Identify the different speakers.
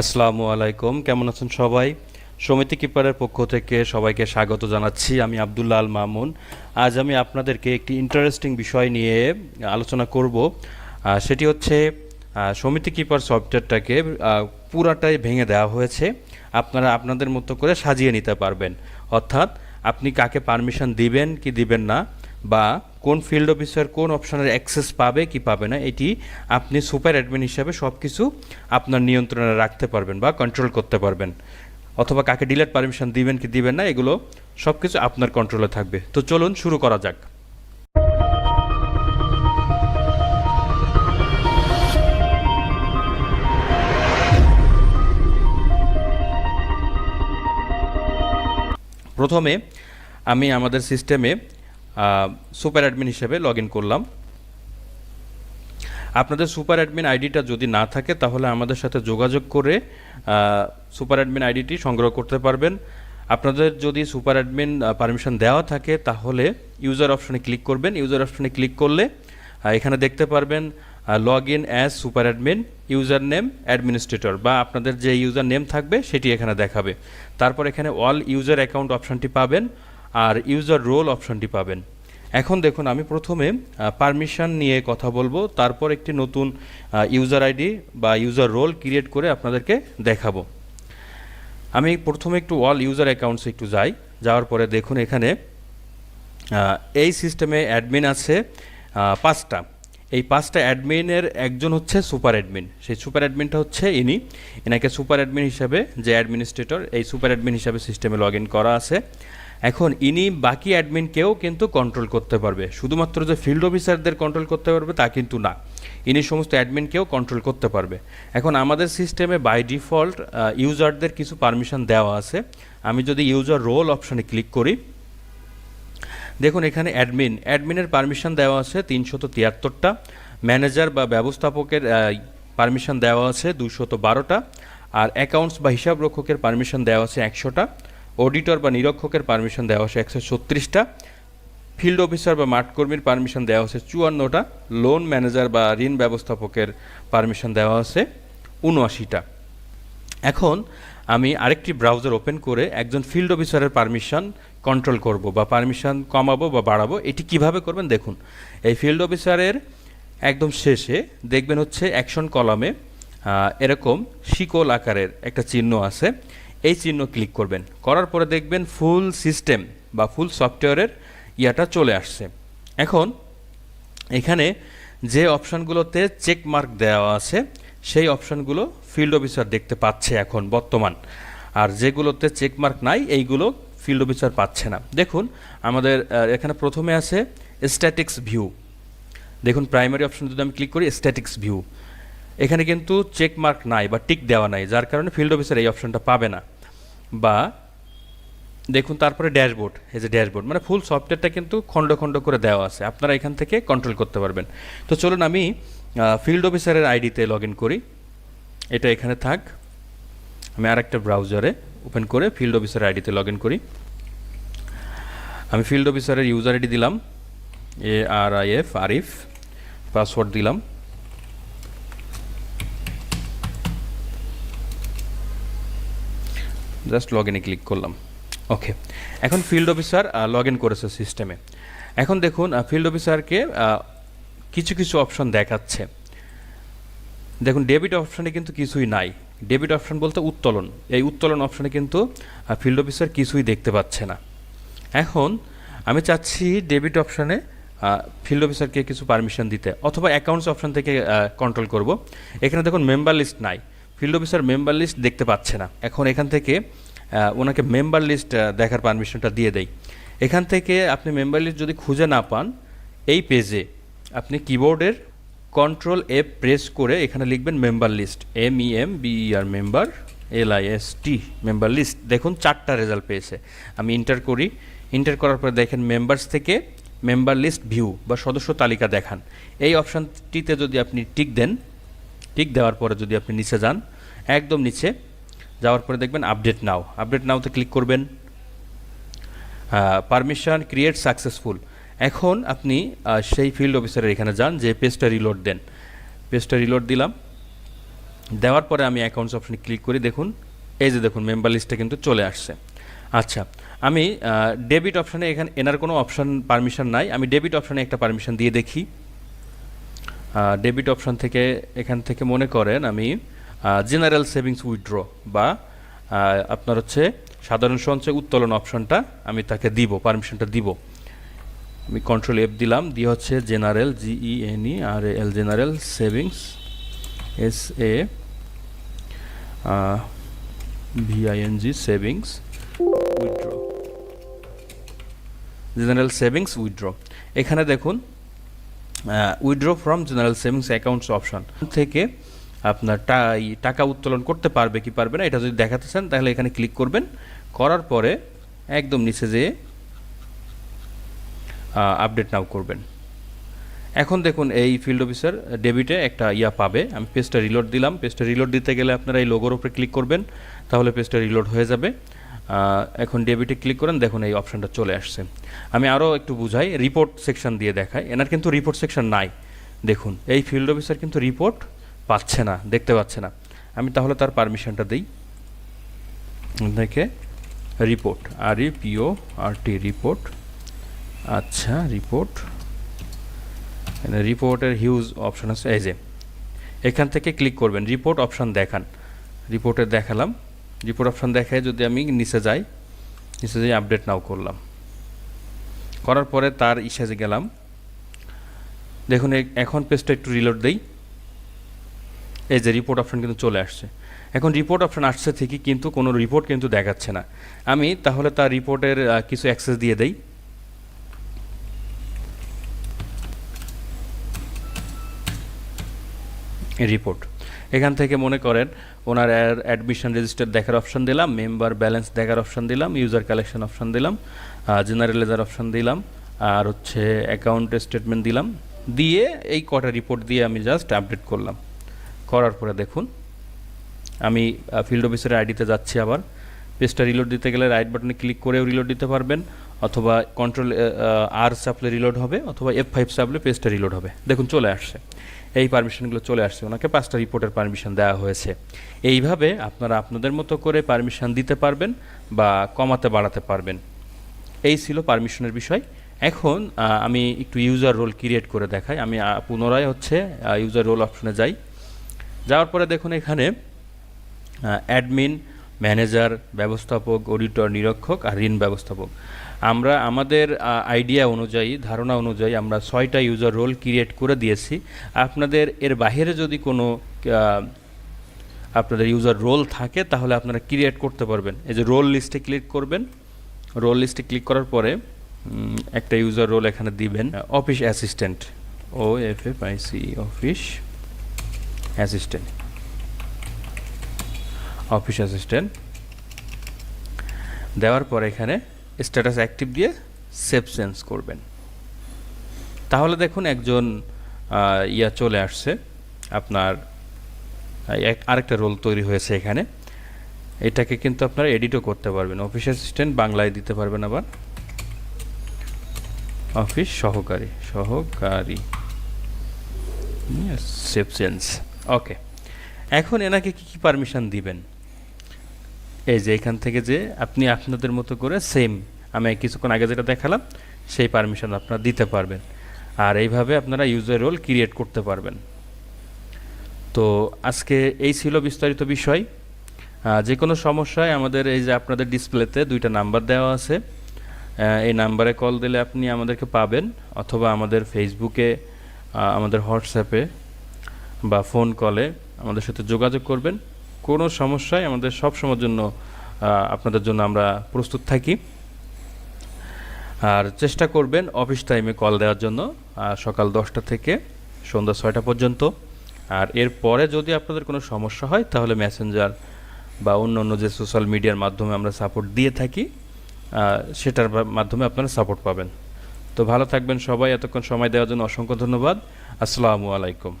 Speaker 1: আসসালামু আলাইকুম। কেমন আছেন সবাই? সমিতি কিপারের পক্ষ থেকে সবাইকে স্বাগত জানাচ্ছি। আমি আবদুল্লাহ আল মামুন। আজ আমি আপনাদেরকে একটি ইন্টারেস্টিং বিষয় নিয়ে আলোচনা করব। সেটি হচ্ছে সমিতি কিপার সফটওয়্যারটাকে পুরাটাই ভেঙে দেওয়া হয়েছে। আপনারা আপনাদের মতো করে সাজিয়ে নিতে পারবেন। অর্থাৎ আপনি কাকে পারমিশন দিবেন, কি দিবেন না, বা কোন ফিল্ড অফিসার কোন অপশনের অ্যাক্সেস পাবে, কি পাবে না, এটি আপনি সুপার অ্যাডমিন হিসাবে সব কিছু আপনার নিয়ন্ত্রণে রাখতে পারবেন বা কন্ট্রোল করতে পারবেন। অথবা কাকে ডিলেট পারমিশন দিবেন কি দিবেন না, এগুলো সব কিছু আপনার কন্ট্রোলে থাকবে। তো চলুন শুরু করা যাক। প্রথমে আমি আমাদের সিস্টেমে সুপার অ্যাডমিন হিসেবে লগ ইন করলাম। আপনাদের সুপার অ্যাডমিন আইডিটা যদি না থাকে, তাহলে আমাদের সাথে যোগাযোগ করে সুপার অ্যাডমিন আইডিটি সংগ্রহ করতে পারবেন। আপনাদের যদি সুপার অ্যাডমিন পারমিশন দেওয়া থাকে, তাহলে ইউজার অপশনে ক্লিক করবেন। ইউজার অপশনে ক্লিক করলে এখানে দেখতে পারবেন log in as super admin user name administrator বা আপনাদের যে ইউজার নেম থাকবে, সেটি এখানে দেখাবে। তারপর এখানে অল ইউজার অ্যাকাউন্ট অপশনটি পাবেন, আর ইউজার রোল অপশনটি পাবেন। এখন দেখুন, আমি প্রথমে পারমিশন নিয়ে কথা বলব, তারপর একটি নতুন ইউজার আইডি বা ইউজার রোল ক্রিয়েট করে আপনাদেরকে দেখাবো। আমি প্রথমে একটু অল ইউজার অ্যাকাউন্টসে একটু যাই, যাওয়ার পরে দেখুন এখানে এই সিস্টেমে অ্যাডমিন আছে পাঁচটা। এই পাঁচটা অ্যাডমিনের একজন হচ্ছে সুপার অ্যাডমিন সেই সুপার অ্যাডমিনটা হচ্ছে ইনি। এনাকে সুপার অ্যাডমিন হিসাবে যে অ্যাডমিনিস্ট্রেটর এই সুপার অ্যাডমিন হিসাবে সিস্টেমে লগ ইন করা আছে। এখন ইনি বাকি অ্যাডমিনকেও কিন্তু কন্ট্রোল করতে পারবে। শুধুমাত্র যে ফিল্ড অফিসারদের কন্ট্রোল করতে পারবে তা কিন্তু না। ইনি সমস্ত অ্যাডমিনকেও কন্ট্রোল করতে পারবে। এখন আমাদের সিস্টেমে বাই ডিফল্ট ইউজারদের কিছু পারমিশন দেওয়া আছে। আমি যদি ইউজার রোল অপশানে ক্লিক করি, দেখুন এখানে অ্যাডমিন অ্যাডমিনের পারমিশন দেওয়া আছে তিনশত তিয়াত্তরটা। ম্যানেজার বা ব্যবস্থাপকের পারমিশন দেওয়া আছে দুশত বারোটা। আর অ্যাকাউন্টস বা হিসাব রক্ষকের পারমিশন দেওয়া আছে একশোটা। অডিটর বা নিরীক্ষকের পারমিশন দেওয়া হয়েছে একশো ছত্রিশটা। ফিল্ড অফিসার বা মাঠকর্মীর পারমিশন দেওয়া হয়েছে চুয়ান্নটা। লোন ম্যানেজার বা ঋণ ব্যবস্থাপকের পারমিশন দেওয়া হয়েছে উনআশিটা। এখন আমি আরেকটি ব্রাউজার ওপেন করে একজন ফিল্ড অফিসারের পারমিশন কন্ট্রোল করব বা পারমিশন কমাবো বা বাড়াবো। এটি কীভাবে করবেন দেখুন, এই ফিল্ড অফিসারের একদম শেষে দেখবেন হচ্ছে অ্যাকশন কলামে এরকম শিকল আকারের একটা চিহ্ন আছে। এই চিহ্ন ক্লিক করবেন। করার পরে দেখবেন ফুল সিস্টেম বা ফুল সফটওয়্যারের ইয়াটা চলে আসছে। এখন এখানে যে অপশানগুলোতে চেক মার্ক দেওয়া আছে, সেই অপশানগুলো ফিল্ড অফিসার দেখতে পাচ্ছে এখন বর্তমান। আর যেগুলোতে চেক মার্ক নাই, এইগুলো ফিল্ড অফিসার পাচ্ছে না। দেখুন, আমাদের এখানে প্রথমে আছে স্ট্যাটিক্স ভিউ দেখুন প্রাইমারি অপশন যদি আমি ক্লিক করি স্ট্যাটিক্স ভিউ এখানে কিন্তু চেক মার্ক নাই বা টিক দেওয়া নাই, যার কারণে ফিল্ড অফিসার এই অপশনটা পাবে না। বা দেখুন তারপরে ড্যাশবোর্ড, এই যে ড্যাশবোর্ড মানে ফুল সফটওয়্যারটা কিন্তু খণ্ড খণ্ড করে দেওয়া আছে। আপনারা এখান থেকে কন্ট্রোল করতে পারবেন। তো চলুন আমি ফিল্ড অফিসারের আইডিতে লগ ইন করি। এটা এখানে থাক। আমি আর একটা ব্রাউজারে ওপেন করে ফিল্ড অফিসারের আইডিতে লগ ইন করি। আমি ফিল্ড অফিসারের ইউজার আইডি দিলাম। A R I F Arif password দিলাম। জাস্ট লগ ইনে ক্লিক করলাম। ওকে এখন ফিল্ড অফিসার লগ ইন করেছে সিস্টেমে এখন দেখুন ফিল্ড অফিসারকে কিছু কিছু অপশন দেখাচ্ছে। দেখুন ডেবিট অপশানে কিন্তু কিছুই নাই। ডেবিট অপশান বলতে উত্তোলন। এই উত্তোলন অপশানে কিন্তু ফিল্ড অফিসার কিছুই দেখতে পাচ্ছে না। এখন আমি চাচ্ছি ডেবিট অপশানে ফিল্ড অফিসারকে কিছু পারমিশন দিতে। অথবা অ্যাকাউন্টস অপশন থেকে কন্ট্রোল করব। এখানে দেখুন মেম্বার লিস্ট নাই। ফিল্ড অফিসার মেম্বার লিস্ট দেখতে পাচ্ছে না। এখন এখান থেকে ওনাকে মেম্বার লিস্ট দেখার পারমিশনটা দিয়ে দেয় এখান থেকে আপনি মেম্বার লিস্ট যদি খুঁজে না পান, এই পেজে আপনি কিবোর্ডের কন্ট্রোল এফ প্রেস করে এখানে লিখবেন member list. M E M B R member L I S T member list. দেখুন, চারটা রেজাল্ট পেয়েছে। আমি ইন্টার করি। ইন্টার করার পরে দেখেন মেম্বার্স থেকে মেম্বার লিস্ট ভিউ বা সদস্য তালিকা দেখান। এই অপশানটিতে যদি আপনি টিক দেন টিক দেওয়ার পরে যদি আপনি নিচে যান, একদম নিচে যাওয়ার পরে দেখবেন আপডেট নাও আপডেট নাওতে ক্লিক করবেন। পারমিশন ক্রিয়েট সাকসেসফুল এখন আপনি সেই ফিল্ড অফিসারের এখানে যান, যে পেজটা রিলোড দেন। পেজটা রিলোড দিলাম। দেওয়ার পরে আমি অ্যাকাউন্টস অপশনে ক্লিক করি, দেখুন, এই যে দেখুন মেম্বার লিস্টে কিন্তু চলে আসছে। আচ্ছা আমি ডেবিট অপশানে এখানে, এনার কোনো অপশান পারমিশন নাই। আমি ডেবিট অপশানে একটা পারমিশন দিয়ে দেখি। ডেবিট অপশান থেকে এখান থেকে মনে করেন আমি জেনারেল সেভিংস উইথড্র বা আপনার হচ্ছে সাধারণ সঞ্চয় উত্তোলন অপশনটা আমি তাকে দিব পারমিশনটা দিব। আমি কন্ট্রোল এফ দিলাম, দিয়ে হচ্ছে general G E N E R L general savings S A V I N G savings withdraw general savings withdraw এখানে দেখুন withdraw from general savings accounts option থেকে আপনার টাকা উত্তোলন করতে পারবে কি পারবে না, এটা যদি দেখাতে চান, তাহলে এখানে ক্লিক করবেন। করার পরে একদম নিচে যেয়ে আপডেট নাও করবেন। এখন দেখুন, এই ফিল্ড অফিসার ডেবিটে একটা ইয়া পাবে। আমি পেজটা রিলোড দিলাম। পেজটা রিলোড দিতে গেলে আপনারা এই লোগোর উপরে ক্লিক করবেন, তাহলে পেজটা রিলোড হয়ে যাবে। এখন ডেবিটে ক্লিক করেন, দেখুন এই অপশানটা চলে আসছে। আমি আরও একটু বুঝাই রিপোর্ট সেকশন দিয়ে দেখাই। এনার কিন্তু রিপোর্ট সেকশন নাই। দেখুন, এই ফিল্ড অফিসার কিন্তু রিপোর্ট পাচ্ছে না, দেখতে পাচ্ছে না। আমি তাহলে তার পারমিশনটা দিই। দেখে report R E P O R T report আচ্ছা রিপোর্ট রিপোর্টের হিউজ অপশান আছে, এই যে। এখান থেকে ক্লিক করবেন রিপোর্ট অপশান দেখান। রিপোর্টে দেখালাম। রিপোর্ট অপশন দেখায় যদি আমি নিচে যাই নিচে যাই আপডেট নাও করলাম। করার পরে তার ইসেজে গেলাম, দেখুন এখন পেজটা একটু রিলোড দেই। এই যে রিপোর্ট অপশন কিন্তু চলে আসছে। এখন রিপোর্ট অপশন আসছে ঠিকই, কিন্তু কোনো রিপোর্ট কিন্তু দেখাচ্ছে না। আমি তাহলে তার রিপোর্টের কিছু অ্যাক্সেস দিয়ে দেই। রিপোর্ট এখান থেকে মনে করেন ওনার অ্যাডমিশন রেজিস্টার দেখার অপশন দিলাম মেম্বার ব্যালেন্স দেখার অপশন দিলাম ইউজার কালেকশন অপশন দিলাম জেনারেলাইজার অপশন দিলাম, আর হচ্ছে অ্যাকাউন্ট স্টেটমেন্ট দিলাম। দিয়ে এই কটা রিপোর্ট দিয়ে আমি জাস্ট আপডেট করলাম। করার পরে দেখুন, আমি ফিল্ড অফিসারের আইডিতে যাচ্ছি আবার। পেজটা রিলোড দিতে গেলে রাইট বাটনে ক্লিক করেও রিলোড দিতে পারবেন, অথবা কন্ট্রোল আর চাপলে রিলোড হবে, অথবা এফ ফাইভ চাপলে পেজটা রিলোড হবে। দেখুন, চলে আসছে। এই পারমিশনগুলো চলে আসছে। ওনাকে পাঁচটা রিপোর্টের পারমিশন দেওয়া হয়েছে। এইভাবে আপনারা আপনাদের মতো করে পারমিশন দিতে পারবেন বা কমাতে বাড়াতে পারবেন। এই ছিল পারমিশনের বিষয়। এখন আমি একটু ইউজার রোল ক্রিয়েট করে দেখাই। আমি পুনরায় হচ্ছে ইউজার রোল অপশনে যাই। যাওয়ার পরে দেখুন এখানে অ্যাডমিন ম্যানেজার ব্যবস্থাপক অডিটর নিরীক্ষক আর ঋণ ব্যবস্থাপক। আমরা আমাদের আইডিয়া অনুযায়ী, ধারণা অনুযায়ী আমরা ছয়টা ইউজার রোল ক্রিয়েট করে দিয়েছি। আপনাদের এর বাইরে যদি কোনো আপনাদের ইউজার রোল থাকে, তাহলে আপনারা ক্রিয়েট করতে পারবেন। এই যে রোল লিস্টে ক্লিক করবেন। রোল লিস্টে ক্লিক করার পরে একটা ইউজার রোল এখানে দিবেন office assistant O F F I C office assistant office assistant দেওয়ার পরে এখানে স্ট্যাটাস অ্যাক্টিভ দিয়ে সেভ চেঞ্জ করবেন। তাহলে দেখুন একজন ইয়া চলে আসছে। আপনার আরেকটা রোল তৈরি হয়েছে এখানে। এটাকে কিন্তু আপনারা এডিটও করতে পারবেন। অফিস অ্যাসিস্ট্যান্ট বাংলায় দিতে পারবেন আবার। অফিস সহকারী সহকারী। সেভ চেঞ্জ ওকে এখন এনাকে কি কি পারমিশন দিবেন? এই যে এখান থেকে যে আপনি আপনাদের মতো করে সেম আমি কিছুক্ষণ আগে যেটা দেখালাম, সেই পারমিশন আপনারা দিতে পারবেন। আর এইভাবে আপনারা ইউজার রোল ক্রিয়েট করতে পারবেন। তো আজকে এই ছিল বিস্তারিত বিষয়। যে কোনো সমস্যায় আমাদের এই যে আপনাদের ডিসপ্লেতে দুইটা নাম্বার দেওয়া আছে। এই নাম্বারে কল দিলে আপনি আমাদেরকে পাবেন, অথবা আমাদের ফেসবুকে আমাদের হোয়াটসঅ্যাপে বা ফোন কলে আমাদের সাথে যোগাযোগ করবেন। কোনো সমস্যায় আমাদের সব সময়ের জন্য আপনাদের জন্য আমরা প্রস্তুত থাকি। আর চেষ্টা করবেন অফিস টাইমে কল দেওয়ার জন্য সকাল দশটা থেকে সন্ধ্যা ছয়টা পর্যন্ত। আর এরপরে যদি আপনাদের কোনো সমস্যা হয়, তাহলে মেসেঞ্জার বা অন্য অন্য যে সোশ্যাল মিডিয়ার মাধ্যমে আমরা সাপোর্ট দিয়ে থাকি সেটার মাধ্যমে আপনারা সাপোর্ট পাবেন। তো ভালো থাকবেন সবাই, এতক্ষণ সময় দেওয়ার জন্য অসংখ্য ধন্যবাদ। আসসালামু আলাইকুম।